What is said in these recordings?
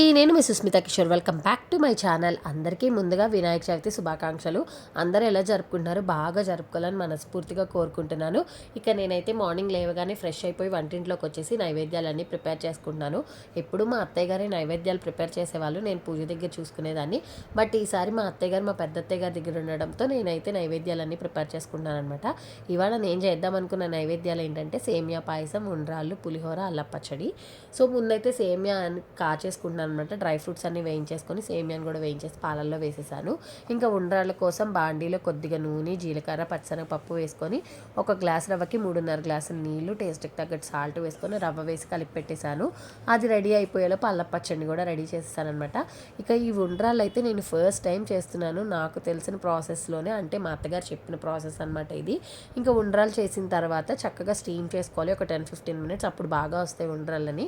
అందరికీ నేను మీ Susmitha Kishore. Welcome back to my channel అందరికీ ముందుగా వినాయక చవితి శుభాకాంక్షలు. అందరూ ఎలా జరుపుకుంటున్నారు? బాగా జరుపుకోవాలని మనస్ఫూర్తిగా కోరుకుంటున్నాను. ఇక నేనైతే మార్నింగ్ లేవగానే ఫ్రెష్ అయిపోయి వంటింట్లోకి వచ్చేసి నైవేద్యాలన్నీ ప్రిపేర్ చేసుకుంటున్నాను. ఎప్పుడు మా అత్తయ్య గారి నైవేద్యాలు ప్రిపేర్ చేసేవాళ్ళు. నేను పూజ దగ్గర చూసుకునేదాన్ని. బట్ ఈసారి మా అత్తయ్య గారు మా పెద్ద అత్తయ్య గారి దగ్గర ఉండడంతో నేనైతే నైవేద్యాలన్నీ ప్రిపేర్ చేసుకుంటున్నాను అనమాట ఇవాళ నేను చేద్దాం అనుకున్న నైవేద్యాలు ఏంటంటే సేమియా పాయసం ఉండ్రాళ్ళు పులిహోర అల్లపచ్చడి సో ముందైతే సేమియా కాచేసుకుంటున్నాను. అనమాట డ్రై ఫ్రూట్స్ అన్ని వేయించేసుకొని సేమియాని కూడా వేయించేసి పాలల్లో వేసేసాను. ఇంకా ఉండ్రాళ్ళ కోసం బాండీలో కొద్దిగా నూనె జీలకర్ర పచ్చనపప్పు వేసుకొని ఒక గ్లాస్ రవ్వకి మూడున్నర గ్లాసుల నీళ్ళు టేస్ట్కి తగ్గట్టు సాల్ట్ వేసుకొని రవ్వ వేసి కలిపి పెట్టేశాను. అది రెడీ అయిపోయేలోపు అల్ల పచ్చడిని కూడా రెడీ చేసేసాను అనమాట ఇక ఈ ఉండ్రాళ్ళు అయితే నేను ఫస్ట్ టైం చేస్తున్నాను. నాకు తెలిసిన ప్రాసెస్లోనే అంటే మా అత్తగారు చెప్పిన ప్రాసెస్ అనమాట ఇది. ఇంకా ఉండ్రాలు చేసిన తర్వాత చక్కగా స్టీమ్ చేసుకోవాలి. ఒక టెన్ ఫిఫ్టీన్ మినిట్స్ అప్పుడు బాగా వస్తాయి ఉండ్రాళ్ళని.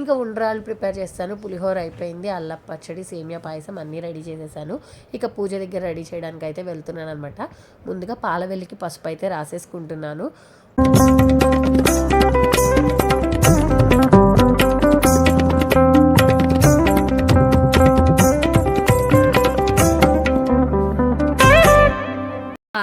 ఇంకా ఉండ్రాలు ప్రిపేర్ చేస్తాను. పులిహోర అయిపోయింది అల్లం పచ్చడి సేమియా పాయసం అన్నీ రెడీ చేసేసాను. ఇక పూజ దగ్గర రెడీ చేయడానికి అయితే వెళ్తున్నాను అనమాట ముందుగా పాల వెల్లికి పసుపు అయితే రాసేసుకుంటున్నాను.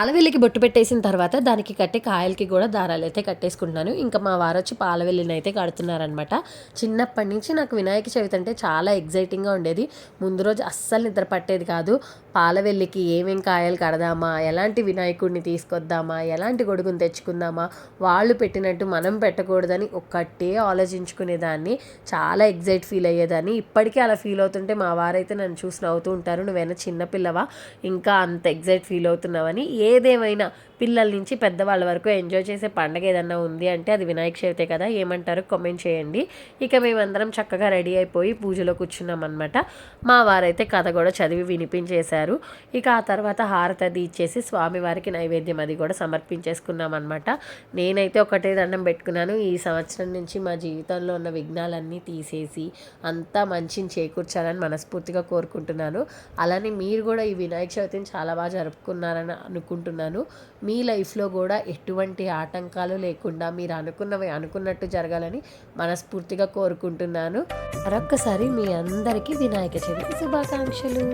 పాలవెల్లికి బొట్టు పెట్టేసిన తర్వాత దానికి కట్టే కాయలకి కూడా దారాలు అయితే కట్టేసుకుంటున్నాను. ఇంకా మా వారు వచ్చి పాలవెల్లిని అయితే కడుతున్నారనమాట చిన్నప్పటి నుంచి నాకు వినాయక చవితి అంటే చాలా ఎగ్జైటింగ్గా ఉండేది. ముందు రోజు అస్సలు నిద్ర పట్టేది కాదు. పాలవెల్లికి ఏమేం కాయలు కడదామా? ఎలాంటి వినాయకుడిని తీసుకొద్దామా? ఎలాంటి గొడుగుని తెచ్చుకుందామా? వాళ్ళు పెట్టినట్టు మనం పెట్టకూడదని ఒక్కటే ఆలోచించుకునేదాన్ని. చాలా ఎగ్జైట్ ఫీల్ అయ్యేదాన్ని. ఇప్పటికీ అలా ఫీల్ అవుతుంటే మా వారైతే నన్ను చూసి నవ్వుతూ ఉంటారు. నువ్వైనా చిన్నపిల్లవా ఇంకా అంత ఎగ్జైట్ ఫీల్ అవుతున్నావని. ఏ ఏదేమైనా పిల్లల నుంచి పెద్దవాళ్ళ వరకు ఎంజాయ్ చేసే పండగ ఏదన్నా ఉంది అంటే అది వినాయక చవితే కదా ఏమంటారు కామెంట్ చేయండి. ఇక మేమందరం చక్కగా రెడీ అయిపోయి పూజలో కూర్చున్నాం అనమాట మా వారైతే కథ కూడా చదివి వినిపించేశారు. ఇక ఆ తర్వాత హారతి అది ఇచ్చేసి స్వామివారికి నైవేద్యం అది కూడా సమర్పించేసుకున్నాం అనమాట నేనైతే ఒకటే దండం పెట్టుకున్నాను. ఈ సంవత్సరం నుంచి మా జీవితంలో ఉన్న విఘ్నాలన్నీ తీసేసి అంతా మంచిని చేకూర్చాలని మనస్ఫూర్తిగా కోరుకుంటున్నాను. అలానే మీరు కూడా ఈ వినాయక చవితిని చాలా బాగా జరుపుకున్నారని అనుకుంటున్నాను. మీ లైఫ్లో కూడా ఎటువంటి ఆటంకాలు లేకుండా మీరు అనుకున్నవి అనుకున్నట్టు జరగాలని మనస్ఫూర్తిగా కోరుకుంటున్నాను. మరొక్కసారి మీ అందరికీ వినాయక చవితి శుభాకాంక్షలు.